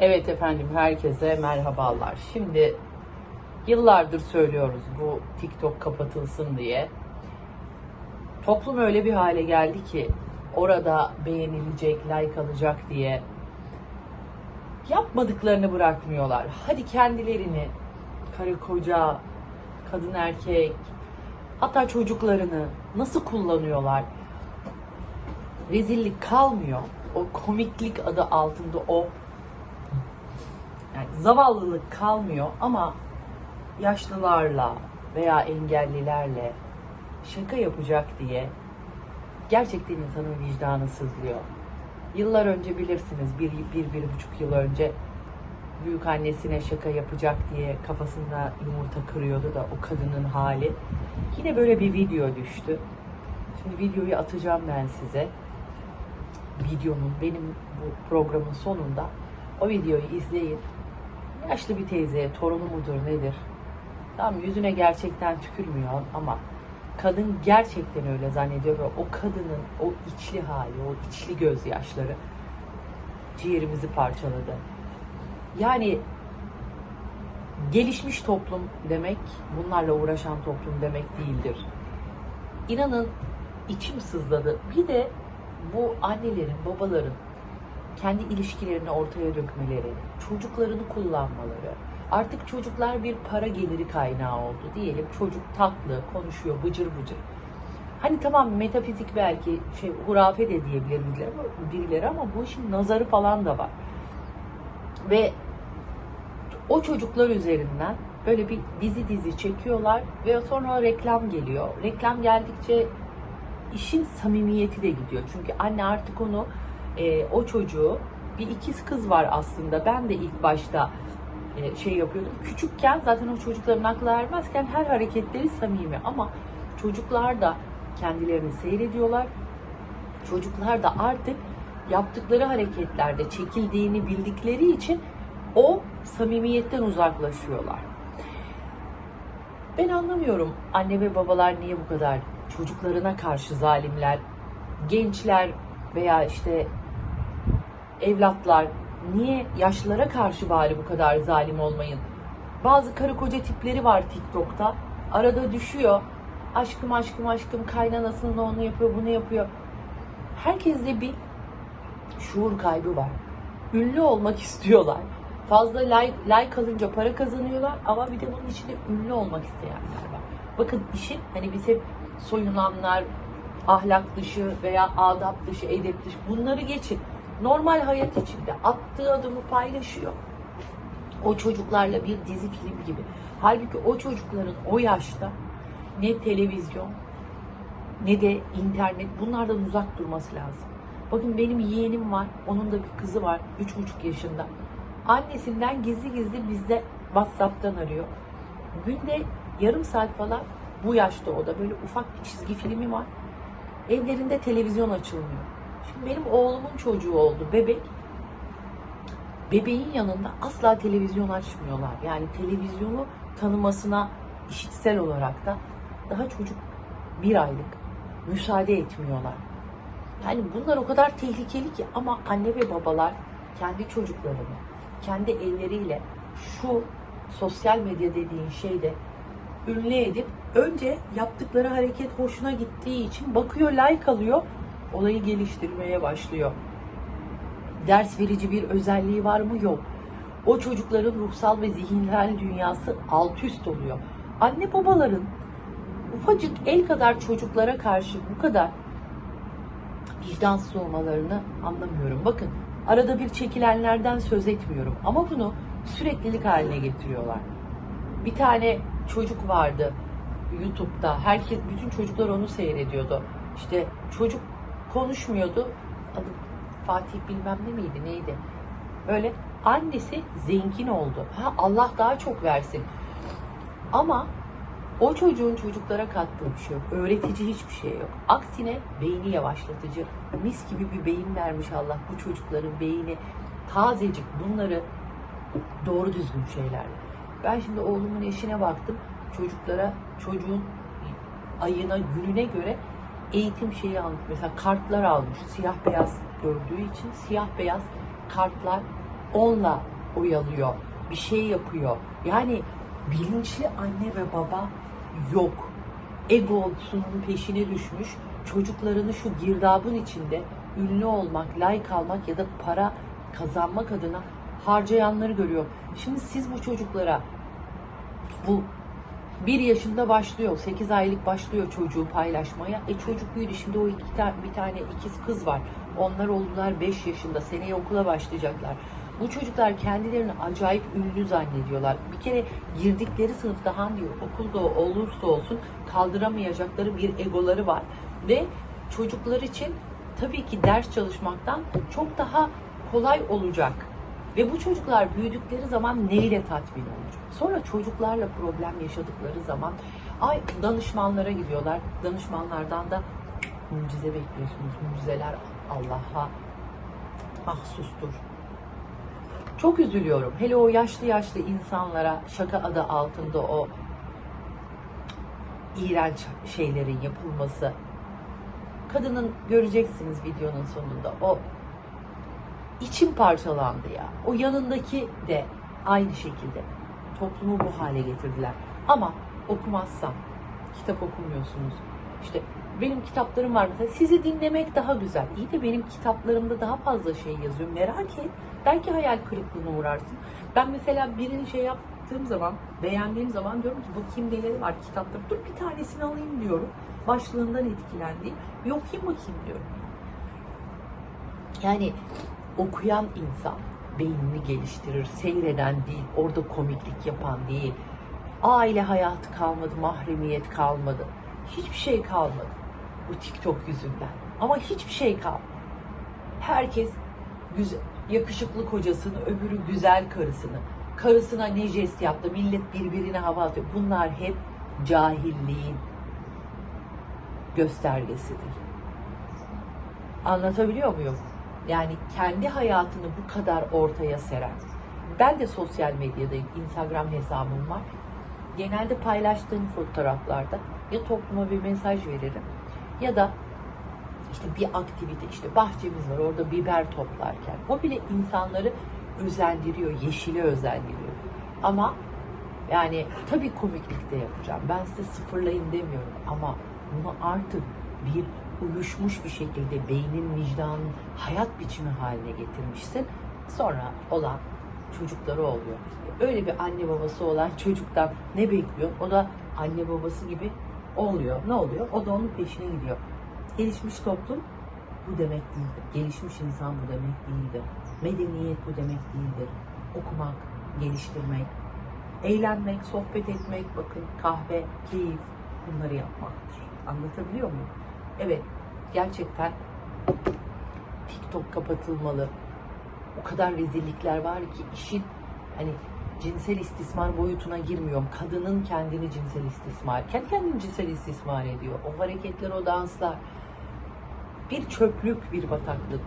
Evet efendim herkese merhabalar. Şimdi yıllardır söylüyoruz bu TikTok kapatılsın diye. Toplum öyle bir hale geldi ki orada beğenilecek, like alacak diye yapmadıklarını bırakmıyorlar. Hadi kendilerini karı koca, kadın erkek, hatta çocuklarını nasıl kullanıyorlar? Rezillik kalmıyor. O komiklik adı altında o yani zavallılık kalmıyor ama yaşlılarla veya engellilerle şaka yapacak diye gerçekten insanın vicdanı sızlıyor. Yıllar önce bilirsiniz, bir, bir, bir buçuk yıl önce büyük annesine şaka yapacak diye kafasında yumurta kırıyordu da o kadının hali. Yine böyle bir video düştü. Şimdi videoyu atacağım ben size. Videonun benim bu programın sonunda o videoyu izleyin. Yaşlı bir teyze, torunu mudur nedir? Tamam yüzüne gerçekten tükürmüyor ama kadın gerçekten öyle zannediyor ve o kadının o içli hali, o içli gözyaşları ciğerimizi parçaladı. Yani gelişmiş toplum demek bunlarla uğraşan toplum demek değildir. İnanın içim sızladı. Bir de bu annelerin, babaların kendi ilişkilerini ortaya dökmeleri, çocuklarını kullanmaları. Artık çocuklar bir para geliri kaynağı oldu. Diyelim çocuk tatlı, konuşuyor, bıcır bıcır. Hani tamam metafizik belki şey hurafe de diyebilir birileri, ama bu işin nazarı falan da var. Ve o çocuklar üzerinden böyle bir dizi dizi çekiyorlar ve sonra reklam geliyor. Reklam geldikçe işin samimiyeti de gidiyor. Çünkü anne artık onu e, o çocuğu bir ikiz kız var aslında. Ben de ilk başta e, şey yapıyordum. Küçükken zaten o çocukların aklı ermezken her hareketleri samimi ama çocuklar da kendilerini seyrediyorlar. Çocuklar da artık yaptıkları hareketlerde çekildiğini bildikleri için o samimiyetten uzaklaşıyorlar. Ben anlamıyorum anne ve babalar niye bu kadar çocuklarına karşı zalimler, gençler veya işte evlatlar niye yaşlılara karşı bari bu kadar zalim olmayın? Bazı karı koca tipleri var TikTok'ta. Arada düşüyor. Aşkım aşkım aşkım kaynanasının onu yapıyor bunu yapıyor. Herkeste bir şuur kaybı var. Ünlü olmak istiyorlar. Fazla like, like alınca para kazanıyorlar ama bir de bunun içinde ünlü olmak isteyenler var. Bakın işin hani biz hep soyunanlar, ahlak dışı veya adap dışı, edep dışı bunları geçin. Normal hayat içinde attığı adımı paylaşıyor. O çocuklarla bir dizi film gibi. Halbuki o çocukların o yaşta ne televizyon ne de internet bunlardan uzak durması lazım. Bakın benim yeğenim var. Onun da bir kızı var. Üç buçuk yaşında. Annesinden gizli gizli bizde WhatsApp'tan arıyor. Günde yarım saat falan bu yaşta o da böyle ufak bir çizgi filmi var. Evlerinde televizyon açılmıyor. Şimdi benim oğlumun çocuğu oldu bebek. Bebeğin yanında asla televizyon açmıyorlar. Yani televizyonu tanımasına işitsel olarak da daha çocuk bir aylık müsaade etmiyorlar. Yani bunlar o kadar tehlikeli ki ama anne ve babalar kendi çocuklarını kendi elleriyle şu sosyal medya dediğin şeyde ünlü edip önce yaptıkları hareket hoşuna gittiği için bakıyor like alıyor olayı geliştirmeye başlıyor. Ders verici bir özelliği var mı? Yok. O çocukların ruhsal ve zihinsel dünyası alt üst oluyor. Anne babaların ufacık el kadar çocuklara karşı bu kadar vicdansız olmalarını anlamıyorum. Bakın arada bir çekilenlerden söz etmiyorum ama bunu süreklilik haline getiriyorlar. Bir tane çocuk vardı YouTube'da. Herkes, bütün çocuklar onu seyrediyordu. İşte çocuk konuşmuyordu. Adı Fatih bilmem ne miydi neydi. Öyle annesi zengin oldu. Ha Allah daha çok versin. Ama o çocuğun çocuklara kattığı bir şey yok. Öğretici hiçbir şey yok. Aksine beyni yavaşlatıcı. Mis gibi bir beyin vermiş Allah bu çocukların beyni. Tazecik bunları doğru düzgün şeylerle. Ben şimdi oğlumun eşine baktım. Çocuklara çocuğun ayına, gününe göre eğitim şeyi almış. Mesela kartlar almış. Siyah beyaz gördüğü için siyah beyaz kartlar onunla oyalıyor, bir şey yapıyor. Yani bilinçli anne ve baba yok. Egosunun peşine düşmüş, çocuklarını şu girdabın içinde ünlü olmak, layık almak ya da para kazanmak adına harcayanları görüyor. Şimdi siz bu çocuklara bu bir yaşında başlıyor, 8 aylık başlıyor çocuğu paylaşmaya. E çocuk büyüdü. Şimdi o iki tane, bir tane ikiz kız var. Onlar oldular 5 yaşında. Seneye okula başlayacaklar. Bu çocuklar kendilerini acayip ünlü zannediyorlar. Bir kere girdikleri sınıfta hangi okulda olursa olsun kaldıramayacakları bir egoları var. Ve çocuklar için tabii ki ders çalışmaktan çok daha kolay olacak. Ve bu çocuklar büyüdükleri zaman neyle tatmin olacak? Sonra çocuklarla problem yaşadıkları zaman ay danışmanlara gidiyorlar. Danışmanlardan da mucize bekliyorsunuz. Mucizeler Allah'a mahsustur. Çok üzülüyorum. Hele o yaşlı yaşlı insanlara şaka adı altında o iğrenç şeylerin yapılması. Kadının göreceksiniz videonun sonunda o içim parçalandı ya. O yanındaki de aynı şekilde toplumu bu hale getirdiler. Ama okumazsam, kitap okumuyorsunuz. İşte benim kitaplarım var mesela sizi dinlemek daha güzel. İyi de benim kitaplarımda daha fazla şey yazıyor. Merak et. Belki hayal kırıklığına uğrarsın. Ben mesela birini şey yaptığım zaman, beğendiğim zaman diyorum ki bakayım neleri var kitapları. Dur bir tanesini alayım diyorum. Başlığından etkilendiğim. Bir okuyayım bakayım diyorum. Yani okuyan insan beynini geliştirir, seyreden değil, orada komiklik yapan değil. Aile hayatı kalmadı, mahremiyet kalmadı. Hiçbir şey kalmadı bu TikTok yüzünden. Ama hiçbir şey kalmadı. Herkes güzel, yakışıklı kocasını, öbürü güzel karısını. Karısına ne jest yaptı, millet birbirine hava atıyor. Bunlar hep cahilliğin göstergesidir. Anlatabiliyor muyum? Yani kendi hayatını bu kadar ortaya seren. Ben de sosyal medyadayım. Instagram hesabım var. Genelde paylaştığım fotoğraflarda ya topluma bir mesaj veririm ya da işte bir aktivite işte bahçemiz var orada biber toplarken o bile insanları özendiriyor, yeşile özendiriyor. Ama yani tabii komiklik de yapacağım. Ben size sıfırlayın demiyorum ama bunu artık bir uyuşmuş bir şekilde beynin, vicdanın hayat biçimi haline getirmişsin. Sonra olan çocukları oluyor. Öyle bir anne babası olan çocuktan ne bekliyor? O da anne babası gibi oluyor. Ne oluyor? O da onun peşine gidiyor. Gelişmiş toplum bu demek değildir. Gelişmiş insan bu demek değildir. Medeniyet bu demek değildir. Okumak, geliştirmek, eğlenmek, sohbet etmek, bakın kahve, keyif bunları yapmaktır. Anlatabiliyor muyum? Evet, gerçekten TikTok kapatılmalı. O kadar rezillikler var ki işin hani cinsel istismar boyutuna girmiyorum. Kadının kendini cinsel istismar, kendi kendini cinsel istismar ediyor. O hareketler, o danslar bir çöplük, bir bataklık.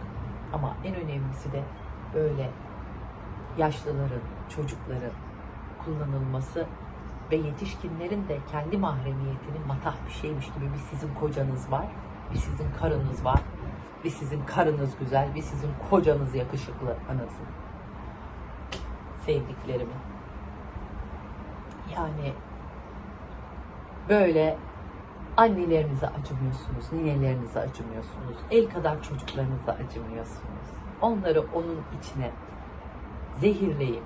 Ama en önemlisi de böyle yaşlıların, çocukların kullanılması ve yetişkinlerin de kendi mahremiyetini matah bir şeymiş gibi bir sizin kocanız var, bir sizin karınız var, bir sizin karınız güzel, bir sizin kocanız yakışıklı anasın. Sevdiklerimi. Yani böyle annelerinize acımıyorsunuz, ninelerinize acımıyorsunuz, el kadar çocuklarınıza acımıyorsunuz. Onları onun içine zehirleyip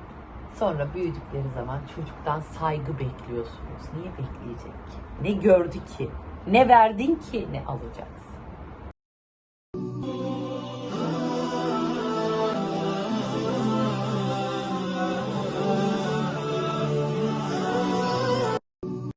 sonra büyüdükleri zaman çocuktan saygı bekliyorsunuz. Niye bekleyecek ki? Ne gördü ki? Ne verdin ki ne alacaksın?